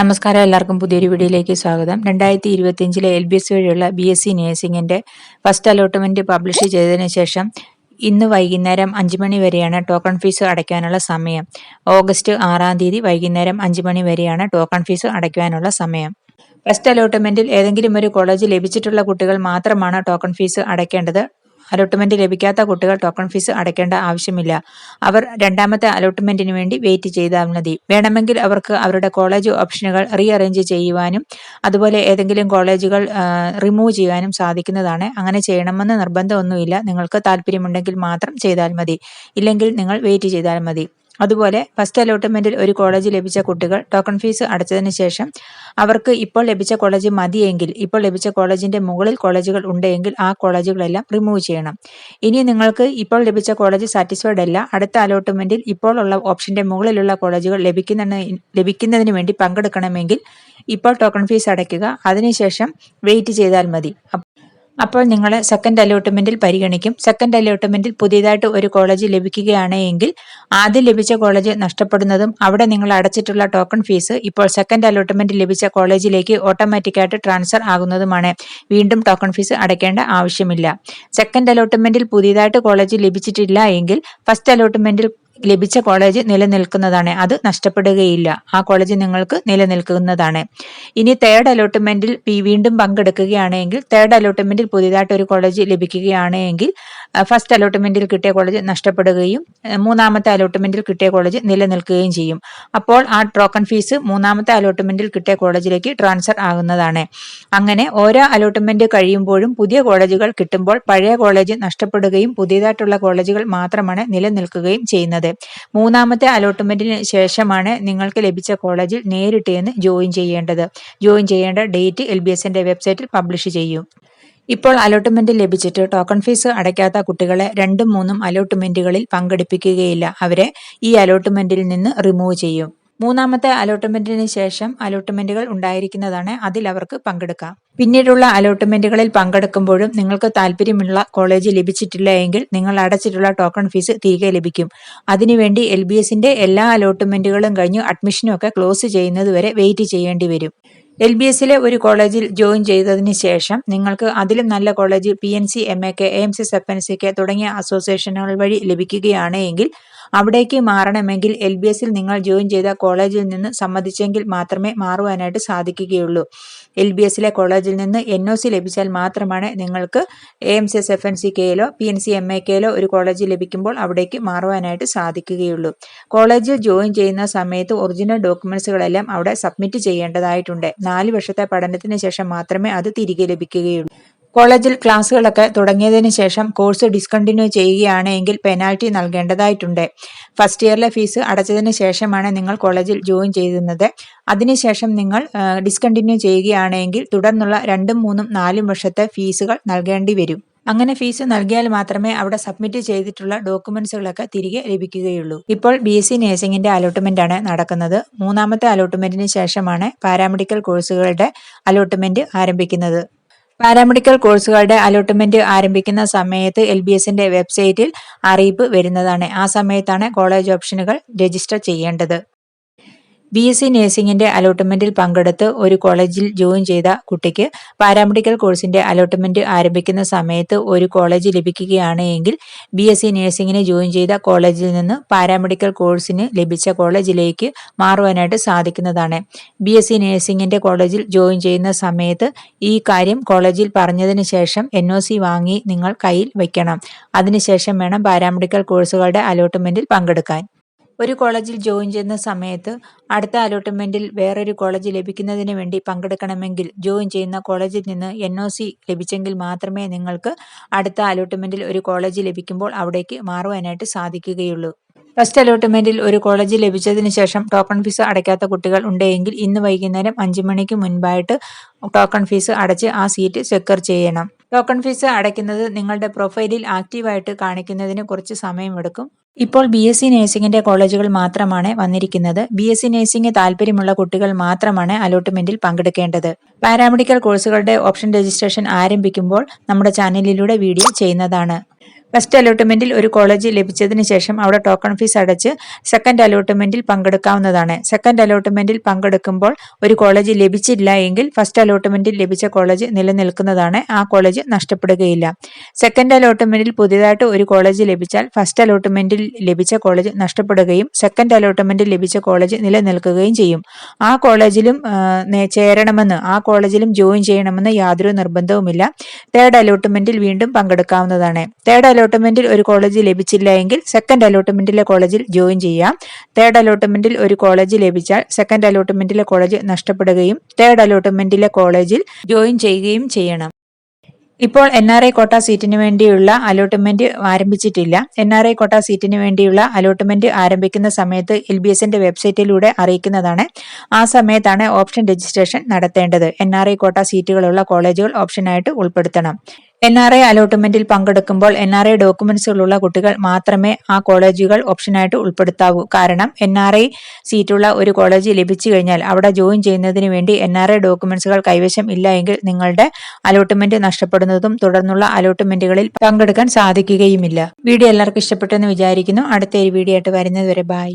നമസ്കാരം. എല്ലാവർക്കും പുതിയൊരു വീഡിയോയിലേക്ക് സ്വാഗതം. രണ്ടായിരത്തി ഇരുപത്തിയഞ്ചിലെ എൽ ബി എസ് വഴിയുള്ള ബി എസ് സി നഴ്സിംഗിന്റെ ഫസ്റ്റ് അലോട്ട്മെന്റ് പബ്ലിഷ് ചെയ്തതിനു ശേഷം ഇന്ന് വൈകുന്നേരം അഞ്ച് മണി വരെയാണ് ടോക്കൺ ഫീസ് അടയ്ക്കാനുള്ള സമയം. ഓഗസ്റ്റ് ആറാം തീയതി വൈകുന്നേരം അഞ്ച് മണി വരെയാണ് ടോക്കൺ ഫീസ് അടയ്ക്കാനുള്ള സമയം. ഫസ്റ്റ് അലോട്ട്മെന്റിൽ ഏതെങ്കിലും ഒരു കോളേജ് ലഭിച്ചിട്ടുള്ള കുട്ടികൾ മാത്രമാണ് ടോക്കൺ ഫീസ് അടയ്ക്കേണ്ടത്. അലോട്ട്മെന്റ് ലഭിക്കാത്ത കുട്ടികൾ ടോക്കൺ ഫീസ് അടയ്ക്കേണ്ട ആവശ്യമില്ല. അവർ രണ്ടാമത്തെ അലോട്ട്മെന്റിന് വേണ്ടി വെയിറ്റ് ചെയ്താൽ മതി. വേണമെങ്കിൽ അവർക്ക് അവരുടെ കോളേജ് ഓപ്ഷനുകൾ റീഅറേഞ്ച് ചെയ്യുവാനും അതുപോലെ ഏതെങ്കിലും കോളേജുകൾ റിമൂവ് ചെയ്യാനും സാധിക്കുന്നതാണ്. അങ്ങനെ ചെയ്യണമെന്ന് നിർബന്ധമൊന്നുമില്ല. നിങ്ങൾക്ക് താല്പര്യമുണ്ടെങ്കിൽ മാത്രം ചെയ്താൽ മതി. ഇല്ലെങ്കിൽ നിങ്ങൾ വെയിറ്റ് ചെയ്താൽ മതി. അതുപോലെ ഫസ്റ്റ് അലോട്ട്മെന്റിൽ ഒരു കോളേജ് ലഭിച്ച കുട്ടികൾ ടോക്കൺ ഫീസ് അടച്ചതിന് ശേഷം അവർക്ക് ഇപ്പോൾ ലഭിച്ച കോളേജ് മതിയെങ്കിൽ ഇപ്പോൾ ലഭിച്ച കോളേജിന്റെ മുകളിൽ കോളേജുകൾ ഉണ്ടെങ്കിൽ ആ കോളേജുകളെല്ലാം റിമൂവ് ചെയ്യണം. ഇനി നിങ്ങൾക്ക് ഇപ്പോൾ ലഭിച്ച കോളേജ് സാറ്റിസ്ഫൈഡ് അല്ല അടുത്ത അലോട്ട്മെന്റിൽ ഇപ്പോൾ ഉള്ള ഓപ്ഷന്റെ മുകളിലുള്ള കോളേജുകൾ ലഭിക്കുന്ന ലഭിക്കുന്നതിന് വേണ്ടി പങ്കെടുക്കണമെങ്കിൽ ഇപ്പോൾ ടോക്കൺ ഫീസ് അടയ്ക്കുക അതിനുശേഷം വെയിറ്റ് ചെയ്താൽ മതി. അപ്പോൾ നിങ്ങൾ സെക്കൻഡ് അലോട്ട്മെന്റിൽ പരിഗണിക്കും. സെക്കൻഡ് അലോട്ട്മെന്റിൽ പുതിയതായിട്ട് ഒരു കോളേജ് ലഭിക്കുകയാണ് എങ്കിൽ ആദ്യം ലഭിച്ച കോളേജ് നഷ്ടപ്പെടുന്നതും അവിടെ നിങ്ങൾ അടച്ചിട്ടുള്ള ടോക്കൺ ഫീസ് ഇപ്പോൾ സെക്കൻഡ് അലോട്ട്മെന്റ് ലഭിച്ച കോളേജിലേക്ക് ഓട്ടോമാറ്റിക്കായിട്ട് ട്രാൻസ്ഫർ ആകുന്നതുമാണ്. വീണ്ടും ടോക്കൺ ഫീസ് അടയ്ക്കേണ്ട ആവശ്യമില്ല. സെക്കൻഡ് അലോട്ട്മെന്റിൽ പുതിയതായിട്ട് കോളേജ് ലഭിച്ചിട്ടില്ല എങ്കിൽ ഫസ്റ്റ് അലോട്ട്മെന്റിൽ ലഭിച്ച കോളേജ് നിലനിൽക്കുന്നതാണ്. അത് നഷ്ടപ്പെടുകയില്ല. ആ കോളേജ് നിങ്ങൾക്ക് നിലനിൽക്കുന്നതാണ്. ഇനി തേർഡ് അലോട്ട്മെന്റിൽ വീണ്ടും പങ്കെടുക്കുകയാണെങ്കിൽ തേർഡ് അലോട്ട്മെന്റിൽ പുതിയതായിട്ട് ഒരു കോളേജ് ലഭിക്കുകയാണെങ്കിൽ ഫസ്റ്റ് അലോട്ട്മെന്റിൽ കിട്ടിയ കോളേജ് നഷ്ടപ്പെടുകയും മൂന്നാമത്തെ അലോട്ട്മെന്റിൽ കിട്ടിയ കോളേജ് നിലനിൽക്കുകയും ചെയ്യും. അപ്പോൾ ആ ട്രോക്കൺ ഫീസ് മൂന്നാമത്തെ അലോട്ട്മെന്റിൽ കിട്ടിയ കോളേജിലേക്ക് ട്രാൻസ്ഫർ ആകുന്നതാണ്. അങ്ങനെ ഓരോ അലോട്ട്മെന്റ് കഴിയുമ്പോഴും പുതിയ കോളേജുകൾ കിട്ടുമ്പോൾ പഴയ കോളേജ് നഷ്ടപ്പെടുകയും പുതിയതായിട്ടുള്ള കോളേജുകൾ മാത്രമാണ് നിലനിൽക്കുകയും ചെയ്യുന്നത്. മൂന്നാമത്തെ അലോട്ട്മെന്റിന് ശേഷമാണ് നിങ്ങൾക്ക് ലഭിച്ച കോളേജിൽ നേരിട്ട് എന്ന് ജോയിൻ ചെയ്യേണ്ടത്. ജോയിൻ ചെയ്യേണ്ട ഡേറ്റ് എൽ ബി എസിന്റെ വെബ്സൈറ്റിൽ പബ്ലിഷ് ചെയ്യും. ഇപ്പോൾ അലോട്ട്മെന്റ് ലഭിച്ചിട്ട് ടോക്കൺ ഫീസ് അടയ്ക്കാത്ത കുട്ടികളെ രണ്ടും മൂന്നും അലോട്ട്മെന്റുകളിൽ പങ്കെടുപ്പിക്കുകയില്ല. അവരെ ഈ അലോട്ട്മെന്റിൽ നിന്ന് റിമൂവ് ചെയ്യും. മൂന്നാമത്തെ അലോട്ട്മെന്റിന് ശേഷം അലോട്ട്മെന്റുകൾ ഉണ്ടായിരിക്കുന്നതാണ് അതിൽ അവർക്ക് പങ്കെടുക്കാം. പിന്നീടുള്ള അലോട്ട്മെന്റുകളിൽ പങ്കെടുക്കുമ്പോഴും നിങ്ങൾക്ക് താല്പര്യമുള്ള കോളേജ് ലഭിച്ചിട്ടില്ല എങ്കിൽ നിങ്ങൾ അടച്ചിട്ടുള്ള ടോക്കൺ ഫീസ് തിരികെ ലഭിക്കും. അതിനുവേണ്ടി എൽ ബി എസിന്റെ എല്ലാ അലോട്ട്മെന്റുകളും കഴിഞ്ഞു അഡ്മിഷനും ഒക്കെ ക്ലോസ് ചെയ്യുന്നതുവരെ വെയിറ്റ് ചെയ്യേണ്ടി വരും. എൽ ബി എസിലെ ഒരു കോളേജിൽ ജോയിൻ ചെയ്തതിന് ശേഷം നിങ്ങൾക്ക് അതിലും നല്ല college P N C M A K M C F N C K തുടങ്ങിയ അസോസിയേഷനുകൾ വഴി ലഭിക്കുകയാണ് എങ്കിൽ അവിടേക്ക് മാറണമെങ്കിൽ എൽ ബി എസിൽ നിങ്ങൾ ജോയിൻ ചെയ്ത കോളേജിൽ നിന്ന് സമ്മതിച്ചെങ്കിൽ മാത്രമേ മാറുവാനായിട്ട് സാധിക്കുകയുള്ളൂ. എൽ ബി എസിലെ കോളേജിൽ നിന്ന് എൻ ഒ സി ലഭിച്ചാൽ മാത്രമാണ് നിങ്ങൾക്ക് A M C S F N C കെയിലോ P N C M A കെയിലോ ഒരു കോളേജ് ലഭിക്കുമ്പോൾ അവിടേക്ക് മാറുവാനായിട്ട് സാധിക്കുകയുള്ളൂ. കോളേജിൽ ജോയിൻ ചെയ്യുന്ന സമയത്ത് ഒറിജിനൽ ഡോക്യുമെന്റ്സുകളെല്ലാം അവിടെ സബ്മിറ്റ് ചെയ്യേണ്ടതായിട്ടുണ്ട്. നാല് വർഷത്തെ പഠനത്തിന് ശേഷം മാത്രമേ അത് തിരികെ ലഭിക്കുകയുള്ളൂ. കോളേജിൽ ക്ലാസ്സുകളൊക്കെ തുടങ്ങിയതിന് ശേഷം കോഴ്സ് ഡിസ്കണ്ടിന്യൂ ചെയ്യുകയാണെങ്കിൽ പെനാൽറ്റി നൽകേണ്ടതായിട്ടുണ്ട്. ഫസ്റ്റ് ഇയറിലെ ഫീസ് അടച്ചതിന് ശേഷമാണ് നിങ്ങൾ കോളേജിൽ ജോയിൻ ചെയ്യുന്നത് അതിനുശേഷം നിങ്ങൾ ഡിസ്കണ്ടിന്യൂ ചെയ്യുകയാണെങ്കിൽ തുടർന്നുള്ള രണ്ടും മൂന്നും നാലും വർഷത്തെ ഫീസുകൾ നൽകേണ്ടി വരും. അങ്ങനെ ഫീസ് നൽകിയാൽ മാത്രമേ അവിടെ സബ്മിറ്റ് ചെയ്തിട്ടുള്ള ഡോക്യുമെന്റ്സുകളൊക്കെ തിരികെ ലഭിക്കുകയുള്ളൂ. ഇപ്പോൾ ബി എസ് സി നഴ്സിംഗിന്റെ അലോട്ട്മെന്റ് ആണ് നടക്കുന്നത്. മൂന്നാമത്തെ അലോട്ട്മെന്റിന് ശേഷമാണ് പാരാമെഡിക്കൽ കോഴ്സുകളുടെ അലോട്ട്മെന്റ് ആരംഭിക്കുന്നത്. പാരാമെഡിക്കൽ കോഴ്സുകളുടെ അലോട്ട്മെന്റ് ആരംഭിക്കുന്ന സമയത്ത് എൽ ബി എസിന്റെ വെബ്സൈറ്റിൽ അറിയിപ്പ് വരുന്നതാണ്. ആ സമയത്താണ് കോളേജ് ഓപ്ഷനുകൾ രജിസ്റ്റർ ചെയ്യേണ്ടത്. ബി എസ് സി നഴ്സിംഗിന്റെ അലോട്ട്മെന്റിൽ പങ്കെടുത്ത് ഒരു കോളേജിൽ ജോയിൻ ചെയ്ത കുട്ടിക്ക് പാരാമെഡിക്കൽ കോഴ്സിന്റെ അലോട്ട്മെന്റ് ആരംഭിക്കുന്ന സമയത്ത് ഒരു കോളേജ് ലഭിക്കുകയാണ് എങ്കിൽ ബി എസ് സി നഴ്സിംഗിന് ജോയിൻ ചെയ്ത കോളേജിൽ നിന്ന് പാരാമെഡിക്കൽ കോഴ്സിന് ലഭിച്ച കോളേജിലേക്ക് മാറുവാനായിട്ട് സാധിക്കുന്നതാണ്. ബി എസ് സി നഴ്സിംഗിന്റെ കോളേജിൽ ജോയിൻ ചെയ്യുന്ന സമയത്ത് ഈ കാര്യം കോളേജിൽ പറഞ്ഞതിന് ശേഷം എൻ ഒ സി വാങ്ങി നിങ്ങൾ കയ്യിൽ വയ്ക്കണം അതിനുശേഷം വേണം പാരാമെഡിക്കൽ കോഴ്സുകളുടെ അലോട്ട്മെന്റിൽ പങ്കെടുക്കാൻ. ഒരു കോളേജിൽ ജോയിൻ ചെയ്യുന്ന സമയത്ത് അടുത്ത അലോട്ട്മെന്റിൽ വേറൊരു കോളേജ് ലഭിക്കുന്നതിന് വേണ്ടി പങ്കെടുക്കണമെങ്കിൽ ജോയിൻ ചെയ്യുന്ന കോളേജിൽ നിന്ന് എൻ ഒ സി ലഭിച്ചെങ്കിൽ മാത്രമേ നിങ്ങൾക്ക് അടുത്ത അലോട്ട്മെന്റിൽ ഒരു കോളേജ് ലഭിക്കുമ്പോൾ അവിടേക്ക് മാറുവാനായിട്ട് സാധിക്കുകയുള്ളൂ. ഫസ്റ്റ് അലോട്ട്മെന്റിൽ ഒരു കോളേജ് ലഭിച്ചതിന് ശേഷം ടോക്കൺ ഫീസ് അടയ്ക്കാത്ത കുട്ടികൾ ഉണ്ടെങ്കിൽ ഇന്ന് വൈകുന്നേരം അഞ്ച് മണിക്ക് മുൻപായിട്ട് ടോക്കൺ ഫീസ് അടച്ച് ആ സീറ്റ് സെക്യൂർ ചെയ്യണം. ടോക്കൺ ഫീസ് അടയ്ക്കുന്നത് നിങ്ങളുടെ പ്രൊഫൈലിൽ ആക്റ്റീവായിട്ട് കാണിക്കുന്നതിന് കുറച്ച് സമയമെടുക്കും. ഇപ്പോൾ ബി എസ് സി നഴ്സിംഗിന്റെ കോളേജുകൾ മാത്രമാണ് വന്നിരിക്കുന്നത്. ബി എസ് സി നഴ്സിംഗ് താല്പര്യമുള്ള കുട്ടികൾ മാത്രമാണ് അലോട്ട്മെന്റിൽ പങ്കെടുക്കേണ്ടത്. പാരാമെഡിക്കൽ കോഴ്സുകളുടെ ഓപ്ഷൻ രജിസ്ട്രേഷൻ ആരംഭിക്കുമ്പോൾ നമ്മുടെ ചാനലിലൂടെ വീഡിയോ ചെയ്യുന്നതാണ്. ഫസ്റ്റ് അലോട്ട്മെന്റിൽ ഒരു കോളേജ് ലഭിച്ചതിന് ശേഷം അവിടെ ടോക്കൺ ഫീസ് അടച്ച് സെക്കൻഡ് അലോട്ട്മെന്റിൽ പങ്കെടുക്കാവുന്നതാണ്. സെക്കൻഡ് അലോട്ട്മെന്റിൽ പങ്കെടുക്കുമ്പോൾ ഒരു കോളേജ് ലഭിച്ചില്ല എങ്കിൽ ഫസ്റ്റ് അലോട്ട്മെന്റിൽ ലഭിച്ച കോളേജ് നിലനിൽക്കുന്നതാണ്. ആ കോളേജ് നഷ്ടപ്പെടുകയില്ല. സെക്കൻഡ് അലോട്ട്മെന്റിൽ പുതിയതായിട്ട് ഒരു കോളേജ് ലഭിച്ചാൽ ഫസ്റ്റ് അലോട്ട്മെന്റിൽ ലഭിച്ച കോളേജ് നഷ്ടപ്പെടുകയും സെക്കൻഡ് അലോട്ട്മെന്റിൽ ലഭിച്ച കോളേജ് നിലനിൽക്കുകയും ചെയ്യും. ആ കോളേജിലും ചേരണമെന്ന് ആ കോളേജിലും ജോയിൻ ചെയ്യണമെന്ന് യാതൊരു നിർബന്ധവുമില്ല. തേർഡ് അലോട്ട്മെന്റിൽ വീണ്ടും പങ്കെടുക്കാവുന്നതാണ്. തേർഡ് അലോട്ട്മെന്റിൽ ഒരു കോളേജ് ലഭിച്ചില്ല എങ്കിൽ സെക്കൻഡ് അലോട്ട്മെന്റിലെ കോളേജിൽ ജോയിൻ ചെയ്യാം. തേർഡ് അലോട്ട്മെന്റിൽ ഒരു കോളേജ് ലഭിച്ചാൽ സെക്കൻഡ് അലോട്ട്മെന്റിലെ കോളേജ് നഷ്ടപ്പെടുകയും തേർഡ് അലോട്ട്മെന്റിലെ കോളേജിൽ ജോയിൻ ചെയ്യുകയും ചെയ്യണം. ഇപ്പോൾ എൻ ആർ ഐ കോട്ട സീറ്റിന് വേണ്ടിയുള്ള അലോട്ട്മെന്റ് ആരംഭിച്ചിട്ടില്ല. എൻ ആർ ഐ കോട്ട സീറ്റിന് വേണ്ടിയുള്ള അലോട്ട്മെന്റ് ആരംഭിക്കുന്ന സമയത്ത് എൽ ബി എസിന്റെ വെബ്സൈറ്റിലൂടെ അറിയിക്കുന്നതാണ്. ആ സമയത്താണ് ഓപ്ഷൻ രജിസ്ട്രേഷൻ നടത്തേണ്ടത്. എൻ ആർ ഐ കോട്ട സീറ്റുകളുള്ള കോളേജുകൾ ഓപ്ഷനായിട്ട് ഉൾപ്പെടുത്തണം. എൻ ആർ ഐ അലോട്ട്മെന്റിൽ പങ്കെടുക്കുമ്പോൾ എൻ ആർ ഐ ഡോക്യുമെന്റ്സുകളുള്ള കുട്ടികൾ മാത്രമേ ആ കോളേജുകൾ ഓപ്ഷനായിട്ട് ഉൾപ്പെടുത്താവൂ. കാരണം എൻ ആർ ഐ സീറ്റുള്ള ഒരു കോളേജ് ലഭിച്ചു കഴിഞ്ഞാൽ അവിടെ ജോയിൻ ചെയ്യുന്നതിന് വേണ്ടി എൻ ആർ ഐ ഡോക്യുമെന്റ്സുകൾ കൈവശം ഇല്ല എങ്കിൽ നിങ്ങളുടെ അലോട്ട്മെന്റ് നഷ്ടപ്പെടുന്നതും തുടർന്നുള്ള അലോട്ട്മെന്റുകളിൽ പങ്കെടുക്കാൻ സാധിക്കുകയുമില്ല. വീഡിയോ എല്ലാവർക്കും ഇഷ്ടപ്പെട്ടെന്ന് വിചാരിക്കുന്നു. അടുത്ത ഒരു വീഡിയോ ആയിട്ട് വരുന്നത് വരെ ബൈ